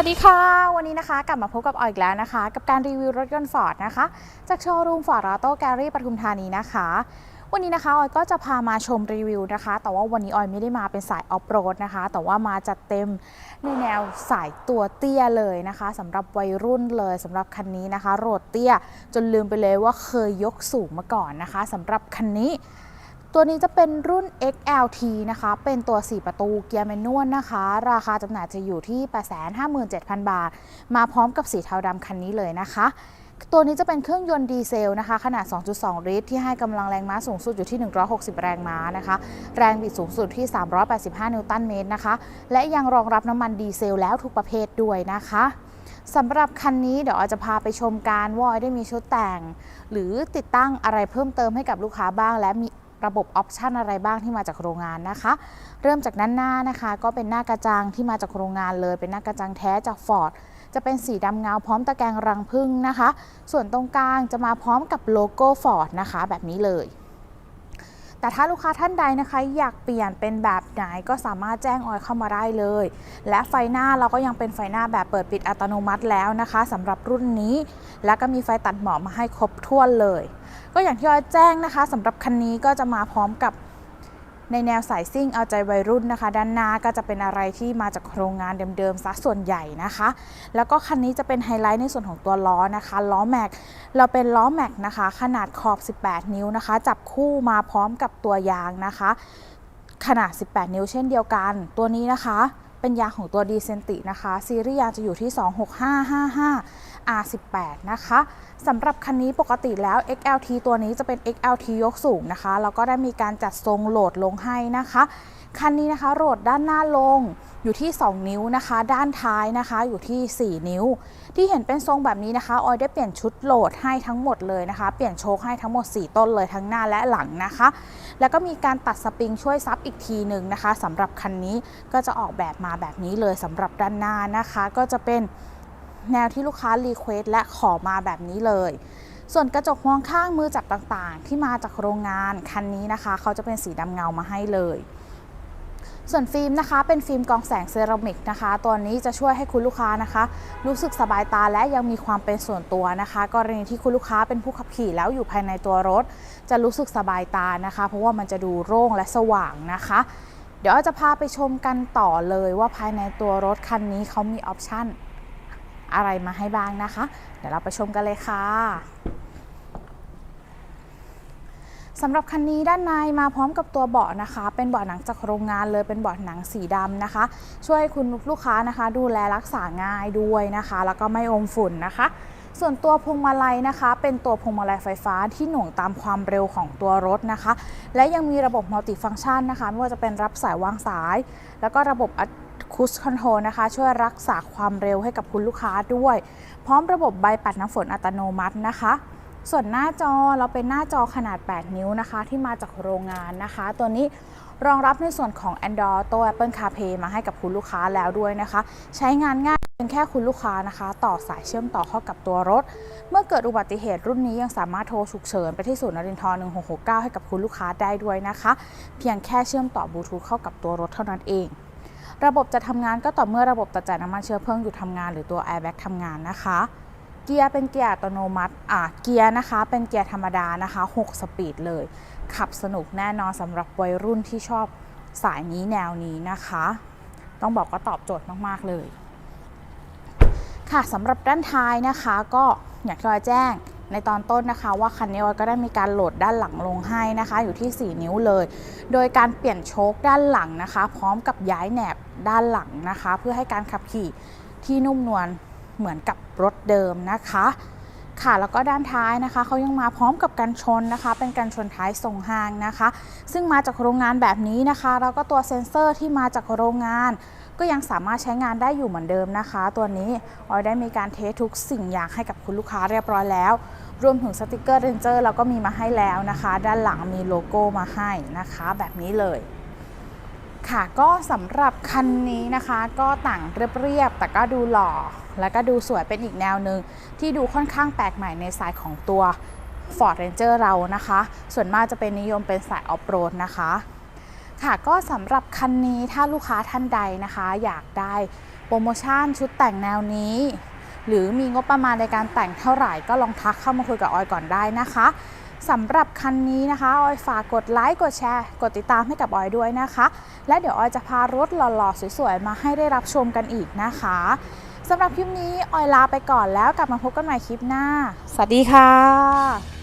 วัสดีค่ะ วันนี้นะคะ กลับมาพบกับออยอีกแล้วนะคะ กับการรีวิวรถยนต์ฟอร์ดนะคะ จากโชว์รูมฟอร์ดออโต้แกลลี่ปทุมธานีนะคะ วันนี้นะคะออยก็จะพามาชมรีวิวนะคะ แต่ว่าวันนี้ออยไม่ได้มาเป็นสายออฟโรดนะคะ แต่ว่ามาจัดเต็มในแนวสายตัวเตี้ยเลยนะคะสำหรับวัยรุ่นเลยสำหรับคันนี้นะคะ โรดเตี้ยจนลืมไปเลยว่าเคยยกสูงมาก่อนนะคะสำหรับคันนี้ ตัวนี้จะเป็นรุ่น XLT นะคะ เป็นตัว 4 ประตูเกียร์แมนนวลนะคะ ราคาจำหน่ายจะอยู่ที่ 857,000 บาท มาพร้อมกับสีเทาดำคันนี้เลยนะคะ ตัวนี้จะเป็นเครื่องยนต์ดีเซลนะคะ ขนาด 2.2 ลิตร ที่ให้กำลังแรงม้าสูงสุดอยู่ที่ 160 แรงม้านะคะ แรงบิดสูงสุดที่ 385 นิวตันเมตรนะคะ และยังรองรับน้ำมันดีเซลแล้วทุกประเภทด้วยนะคะสำหรับคันนี้เดี๋ยวออยจะพาไปชมการว่ายได้มีชุดแต่ง หรือติดตั้งอะไรเพิ่มเติมให้กับลูกค้าบ้าง และมี ระบบออปชันอะไรบ้างที่มาจากโรงงานนะคะ เริ่มจากด้านหน้านะคะ ก็เป็นหน้ากระจังที่มาจากโรงงานเลย เป็นหน้ากระจังแท้จากฟอร์ดจะเป็นสีดำเงาพร้อมตะแกรงรังผึ้งนะคะ ส่วนตรงกลางจะมาพร้อมกับโลโก้ฟอร์ดนะคะ แบบนี้เลย แต่ถ้าลูกค้าท่านใดนะคะอยากเปลี่ยนเป็นแบบไหนก็สามารถแจ้งออยเข้ามาได้เลย และไฟหน้าเราก็ยังเป็นไฟหน้าแบบเปิดปิดอัตโนมัติแล้วนะคะสำหรับรุ่นนี้ และก็มีไฟตัดหมอกมาให้ครบถ้วนเลย ก็อย่างที่ออยแจ้งนะคะสำหรับคันนี้ก็จะมาพร้อมกับ ในแนวสายซิ่งเอาใจวัยรุ่นนะคะ ด้านหน้าก็จะเป็นอะไรที่มาจากโครงงานเดิมๆซะส่วนใหญ่นะคะ แล้วก็คันนี้จะเป็นไฮไลท์ในส่วนของตัวล้อนะคะล้อแม็กเราเป็นล้อแม็กนะคะ ขนาดขอบ 18 นิ้วนะคะ จับคู่มาพร้อมกับตัวยางนะคะ ขนาด 18 นิ้วเช่นเดียวกัน ตัวนี้นะคะ เป็นยาของตัวดีเซนตินะคะ ซีรีส์ยาจะอยู่ที่ 26555 R18 นะคะสำหรับคันนี้ปกติแล้ว XLT ตัวนี้จะเป็น XLT ยกสูงนะคะ แล้วก็ได้มีการจัดทรงโหลดลงให้นะคะ คันนี้นะคะโหลดด้านหน้าลง อยู่ที่ 2 นิ้วนะคะ ด้านท้ายนะคะอยู่ที่ 4 นิ้ว ที่เห็นเป็นทรงแบบนี้นะคะ ออยได้เปลี่ยนชุดโหลดให้ทั้งหมดเลยนะคะ เปลี่ยนโชคให้ทั้งหมด 4 ต้นเลยทั้งหน้าและหลังนะคะ แล้วก็มีการตัดสปริงช่วยซับอีกทีหนึ่งนะคะสำหรับคันนี้ก็จะออกแบบมาแบบนี้เลยสำหรับด้านหน้านะคะ ก็จะเป็นแนวที่ลูกค้ารีเควสและขอมาแบบนี้เลยส่วนกระจกมองข้างมือจับต่างๆ ที่มาจากโรงงานคันนี้นะคะ เขาจะเป็นสีดำเงามาให้เลย ส่วนฟิล์มนะคะ เป็นฟิล์มกองแสงเซรามิกนะคะ ตัวนี้จะช่วยให้คุณลูกค้านะคะ รู้สึกสบายตาและยังมีความเป็นส่วนตัวนะคะ กรณีที่คุณลูกค้าเป็นผู้ขับขี่แล้วอยู่ภายในตัวรถ จะรู้สึกสบายตานะคะ เพราะว่ามันจะดูโล่งและสว่างนะคะ เดี๋ยวจะพาไปชมกันต่อเลยว่าภายในตัวรถคันนี้เขามีออปชั่นอะไรมาให้บ้างนะคะ เดี๋ยวเราไปชมกันเลยค่ะ สำหรับคันนี้ด้านในมาพร้อมกับตัวเบาะนะคะ เป็นเบาะหนังจากโรงงานเลยเป็นเบาะหนังสีดำนะคะ ช่วยคุณลูกค้านะคะ ดูแลรักษาง่ายด้วยนะคะ แล้วก็ไม่อมฝุ่นนะคะ ส่วนตัวพวงมาลัยนะคะ เป็นตัวพวงมาลัยไฟฟ้าที่หน่วงตามความเร็วของตัวรถนะคะ และยังมีระบบมัลติฟังก์ชันนะคะไม่ว่าจะเป็นรับสายวางสาย แล้วก็ระบบคูสคอนโทรนะคะ ช่วยรักษาความเร็วให้กับคุณลูกค้าด้วย พร้อมระบบใบปัดน้ำฝนอัตโนมัตินะคะ ส่วนหน้าจอเราเป็นหน้าจอขนาด 8 นิ้วนะคะ ที่มาจากโรงงานนะคะ ตัวนี้รองรับในส่วนของ Android ตัว Apple CarPlay มาให้กับคุณลูกค้าแล้วด้วยนะคะ ใช้งานง่ายเพียงแค่คุณลูกค้านะคะ ต่อสายเชื่อมต่อเข้ากับตัวรถ เมื่อเกิดอุบัติเหตุรุ่นนี้ยังสามารถโทรฉุกเฉินไปที่ศูนย์นรินทร์1669 ให้กับคุณลูกค้าได้ด้วยนะคะ เพียงแค่เชื่อมต่อบลูทูธเข้ากับตัวรถเท่านั้นเอง ระบบจะทำงานก็ต่อเมื่อระบบตัดจ่ายน้ำมันเชื้อเพลิงหยุดทำงานหรือตัว airbag ทำงานนะคะ เกียร์เป็นเกียร์อัตโนมัติอะเกียร์นะคะ เป็นเกียร์ธรรมดานะคะ 6 สปีดเลย ขับสนุกแน่นอนสำหรับวัยรุ่นที่ชอบสายนี้แนวนี้นะคะ ต้องบอกว่าตอบโจทย์มากๆเลย ค่ะสำหรับด้านท้ายนะคะก็อยากจะแจ้งในตอนต้นนะคะว่าคันนี้ก็ได้มีการโหลดด้านหลังลงให้นะคะ อยู่ที่ 4 นิ้วเลย โดยการเปลี่ยนโชคด้านหลังนะคะ พร้อมกับย้ายแหนบด้านหลังนะคะ เพื่อให้การขับขี่ที่นุ่มนวลเหมือนกับ รถเดิมนะคะค่ะแล้วก็ด้านท้ายนะคะเขายังมาพร้อมกับกันชนนะคะ เป็นกันชนท้ายทรงหางนะคะ ซึ่งมาจากโรงงานแบบนี้นะคะ แล้วก็ตัวเซ็นเซอร์ที่มาจากโรงงาน ก็ยังสามารถใช้งานได้อยู่เหมือนเดิมนะคะ ตัวนี้ออยได้มีการเทสทุกสิ่งอย่างให้กับคุณลูกค้าเรียบร้อยแล้ว รวมถึงสติกเกอร์เรนเจอร์เราก็มีมาให้แล้วนะคะ ด้านหลังมีโลโก้มาให้นะคะ แบบนี้เลยค่ะก็สำหรับคันนี้นะคะก็ต่างเรียบๆแต่ก็ดูหล่อ แล้วก็ดูสวยเป็นอีกแนวหนึ่งที่ดูค่อนข้างแปลกใหม่ในสายของตัว Ford Ranger เรานะคะ ส่วนมากจะเป็นนิยมเป็นสายออฟโรดนะคะ ค่ะก็สำหรับคันนี้ถ้าลูกค้าท่านใดนะคะ อยากได้โปรโมชั่นชุดแต่งแนวนี้ หรือมีงบประมาณในการแต่งเท่าไหร่ก็ลองทักเข้ามาคุยกับออยก่อนได้นะคะสำหรับคันนี้นะคะออยฝากกดไลค์กดแชร์ กดติดตามให้กับออยด้วยนะคะ และเดี๋ยวออยจะพารถหล่อๆ สวยๆ มาให้ได้รับชมกันอีกนะคะ สำหรับคลิปนี้ออยลาไปก่อนแล้วกลับมาพบกันใหม่คลิปหน้า สวัสดีค่ะ